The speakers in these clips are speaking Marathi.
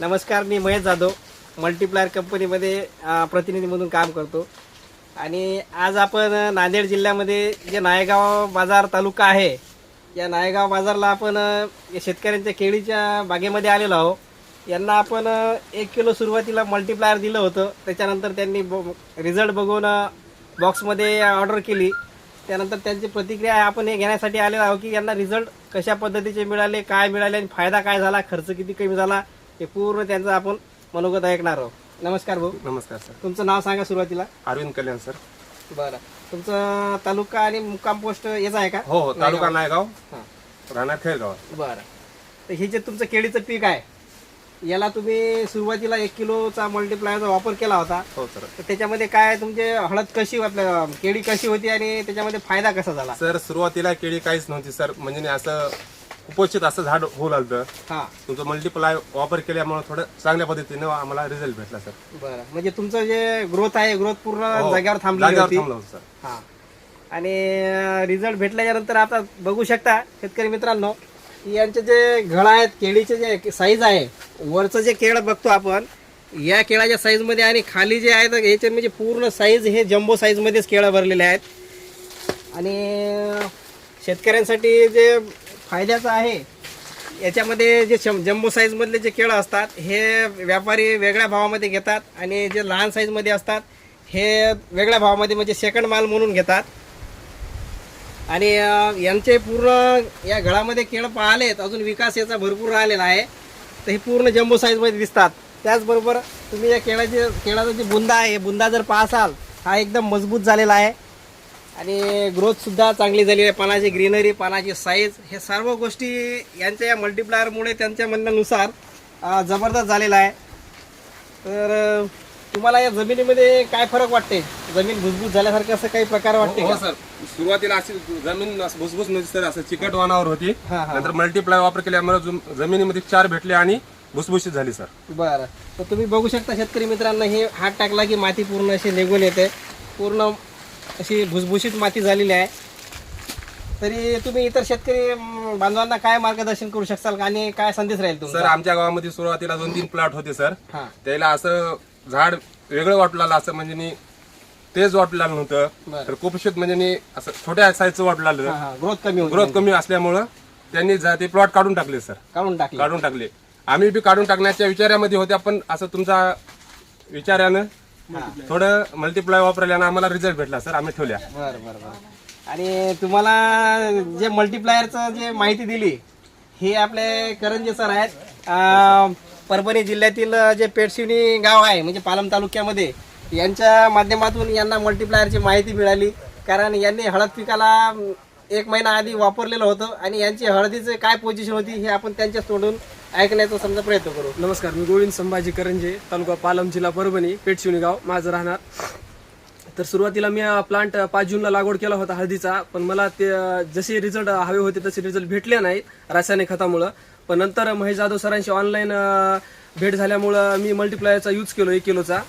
नमस्कार मी महेश जाधव मल्टीप्लायर कंपनीमध्ये प्रतिनिधी म्हणून काम करतो. आणि आज आपण नांदेड जिल्ह्यामध्ये जे नायगाव बाजार तालुका आहे या नायगाव बाजारला आपण या शेतकऱ्यांच्या केळीच्या बागेमध्ये आलेलो आहोत. यांना आपण एक किलो सुरुवातीला मल्टीप्लायर दिलं होतं. त्याच्यानंतर त्यांनी रिझल्ट बघून बॉक्समध्ये ऑर्डर केली. त्यानंतर त्यांची प्रतिक्रिया आहे आपण हे घेण्यासाठी आलेलो आहोत की यांना रिझल्ट कशा पद्धतीचे मिळाले काय मिळाले आणि फायदा काय झाला खर्च किती कमी झाला हे पूर्ण त्यांचं आपण मनोगत ऐकणार आहोत. नमस्कार भाऊ. नमस्कार सर. तुमचं नाव सांगा सुरुवातीला. अरविंद कल्याण सर. बरं. तुमचं तालुका आणि मुक्काम पोस्ट याचा आहे का? हो हो. तालुका नायगाव. हां. राहणार खेळगाव. बरं. तर हे जे तुमचं केळीचं पीक आहे याला तुम्ही सुरुवातीला एक किलोचा मल्टीप्लायरचा वापर केला होता. हो सर. तर त्याच्यामध्ये काय तुमचे हळद कशी आपल्या केळी कशी होती आणि त्याच्यामध्ये फायदा कसा झाला? सर सुरुवातीला केळी काहीच नव्हती सर. म्हणजे नाही असं कुपोषित असं झाड होऊ लागलं हां. तुमचं मल्टीप्लाय वापर केल्यामुळे थोडं चांगल्या पद्धतीने आम्हाला रिझल्ट भेटला सर बरं. म्हणजे तुमचं जे ग्रोथ आहे ग्रोथ पूर्ण हो, जागेवर थांबली जागेवर होती. थांबलो होतो सर हा. आणि रिझल्ट भेटल्याच्या नंतर आता बघू शकता शेतकरी मित्रांनो की यांचे जे घड आहेत केळीचे जे साईज आहे वरचं जे केळ बघतो आपण या केळाच्या साईजमध्ये आणि खाली जे आहेत याचे म्हणजे पूर्ण साईज हे जम्बो साईजमध्येच केळं भरलेले आहेत. आणि शेतकऱ्यांसाठी जे फायद्याचं आहे. याच्यामध्ये जे शं- जम्बो साईजमधले जे केळं असतात हे व्यापारी वेगळ्या भावामध्ये घेतात आणि जे लहान साईजमध्ये असतात हे वेगळ्या भावामध्ये म्हणजे सेकंड माल म्हणून घेतात. आणि यांचे पूर्ण या गळामध्ये केळं पाहिलेत अजून विकास याचा भरपूर राहिलेला आहे. तर हे पूर्ण जम्बो साईजमध्ये दिसतात. त्याचबरोबर तुम्ही या केळाचे केळाचा जे बुंदा आहे हे बुंदा जर पाहसाल हा एकदम मजबूत झालेला आहे. आणि ग्रोथसुद्धा चांगली झालेली आहे. पानाची ग्रीनरी पानाची साईज हे सर्व गोष्टी यांच्या या मल्टीप्लायरमुळे त्यांच्या म्हणण्यानुसार जबरदस्त झालेला आहे. तर तुम्हाला या जमिनीमध्ये काय फरक वाटते? जमीन भुसभूस झाल्यासारखं असं काही प्रकार वाटते हो सर. सुरुवातीला अशी जमीन भुसभुस नव्हती सर असं चिकट वानावर होती. हा, हा. नंतर मल्टीप्लाय वापर केल्यामुळे जम- जमिनीमध्ये चार भेटले आणि भुसभुशीत झाली सर. बरं. तर तुम्ही बघू शकता शेतकरी मित्रांनो हे हात टाकला की माती पूर्ण अशी निघून येते. पूर्ण अशी भुसभुशीत माती झालेली आहे. तरी तुम्ही इतर शेतकरी बांधवांना काय मार्गदर्शन करू शकाल आणि काय संदेश राहील सर तुमचा आमच्या गावामध्ये सुरुवातीला दोन तीन प्लॉट होते सर. हा. त्याला असं झाड वेगळं वाटू लागलं असं म्हणजे नी तेच वाटू लागलं नव्हतं. तर कुपोषित म्हणजे नी असं छोट्या साईजचं वाटू लागलं हा ग्रोथ कमी होती ग्रोथ कमी असल्यामुळं त्यांनी जा- ते प्लॉट काढून टाकले सर. काढून टाकली. काढून टाकले. आम्ही बी काढून टाकण्याच्या विचारामध्ये होते पण असं तुमचा विचारानं थोडं मल्टीप्लाय वापरल्यानं आम्हाला रिझल्ट भेटला सर आम्ही ठेवल्या. बरं बरं बरं. आणि तुम्हाला जे मल्टीप्लायरचं जे माहिती दिली हे आपले करंजे सर आहेत. अं, परभणी जिल्ह्यातील जे पेडशिवणी गाव आहे म्हणजे पालम तालुक्यामध्ये यांच्या माध्यमातून यांना मल्टीप्लायरची माहिती मिळाली. कारण यांनी हळद पिकाला एक महिना आधी वापरलेलं होतं आणि यांची हळदीचे काय पोझिशन होती हे आपण त्यांच्या तोंडून ऐकण्याचा समजा प्रयत्न करू. नमस्कार मी गोविंद संभाजी करंजे तालुका पालम जिल्हा परभणी पेटशिवणी गाव माझं राहणार. तर सुरुवातीला मी प्लांट पाच जूनला लागवड केला होता हळदीचा पण मला ते जसे रिझल्ट हवे होते तसे रिझल्ट भेटले नाहीत रासायनिक खतामुळं. पण नंतर महेश जाधव सरांशी ऑनलाईन भेट झाल्यामुळं मी मल्टिप्लायरचा यूज केलो एक किलोचा.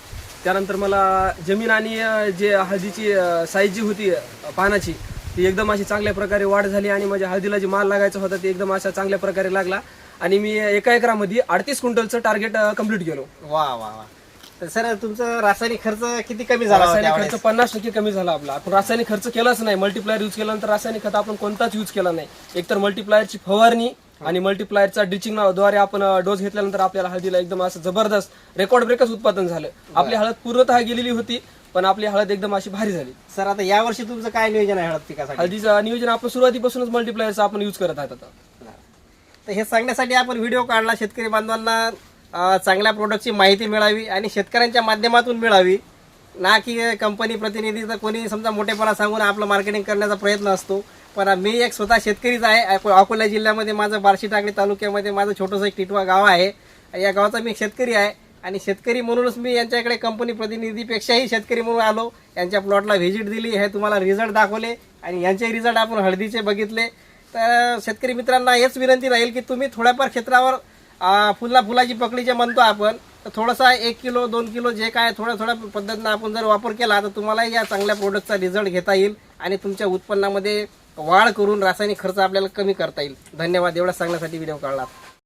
त्यानंतर मला जमीन आणि जे हळदीची साईज जी होती पानाची ती एकदम अशी चांगल्या प्रकारे वाढ झाली आणि माझ्या हळदीला जे माल लागायचा होता ते एकदम अशा चांगल्या प्रकारे लागला. आणि मी एका एकरामध्ये अडतीस क्विंटलचं टार्गेट कंप्लीट केलो. वा वा वा. तर सर तुमचं रासायनिक खर्च किती कमी झाला रासायनिक? खर्च पन्नास टक्के कमी झाला आपला. आपण रासायनिक खर्च केलाच नाही. मल्टीप्लायर यूज केल्यानंतर रासायनिक खत आपण कोणताच यूज केला नाही. एकतर मल्टीप्लायरची फवारणी आणि मल्टीप्लायरचा ड्रिचिंगद्वारे आपण डोस घेतल्यानंतर आपल्याला हळदीला एकदम असं जबरदस्त रेकॉर्ड ब्रेकच उत्पादन झालं. आपली हळद पूर्णतः गेलेली होती पण आपली हळद एकदम अशी भारी झाली. सर आता यावर्षी तुमचं काय नियोजन आहे हळद पिकासाठी? हळदीचं नियोजन आपण सुरुवातीपासूनच मल्टीप्लायरचं आपण यूज करत आहात आता. तर हे सांगण्यासाठी आपण व्हिडिओ काढला. शेतकरी बांधवांना चांगल्या प्रोडक्टची माहिती मिळावी आणि शेतकऱ्यांच्या माध्यमातून मिळावी. ना की कंपनी प्रतिनिधी तर कोणी समजा मोठेपणा सांगून आपलं मार्केटिंग करण्याचा प्रयत्न असतो. पण मी एक स्वतः शेतकरीच आहे. अकोला जिल्ह्यामध्ये माझं बार्शी टाकळी तालुक्यामध्ये माझं छोटंसं एक टिटवा गाव आहे. या गावाचा मी शेतकरी आहे. आणि शेतकरी म्हणूनच मी यांच्याकडे कंपनी प्रतिनिधीपेक्षाही शेतकरी म्हणून आलो. यांच्या प्लॉटला व्हिजिट दिली. हे तुम्हाला रिझल्ट दाखवले. आणि यांचे रिझल्ट आपण हळदीचे बघितले. तर शेतकरी मित्रांना हेच विनंती राहील की तुम्ही थोड्याफार क्षेत्रावर फुला फुलाची पकडी जे म्हणतो आपण तर थोडासा एक किलो दोन किलो जे काय थोड्या थोड्या पद्धतीनं आपण जर वापर केला तर तुम्हालाही या चांगल्या प्रोडक्टचा रिझल्ट घेता येईल आणि तुमच्या उत्पन्नामध्ये वाढ करून रासायनिक खर्च आपल्याला कमी करता येईल. धन्यवाद. एवढा सांगण्यासाठी व्हिडिओ काढला.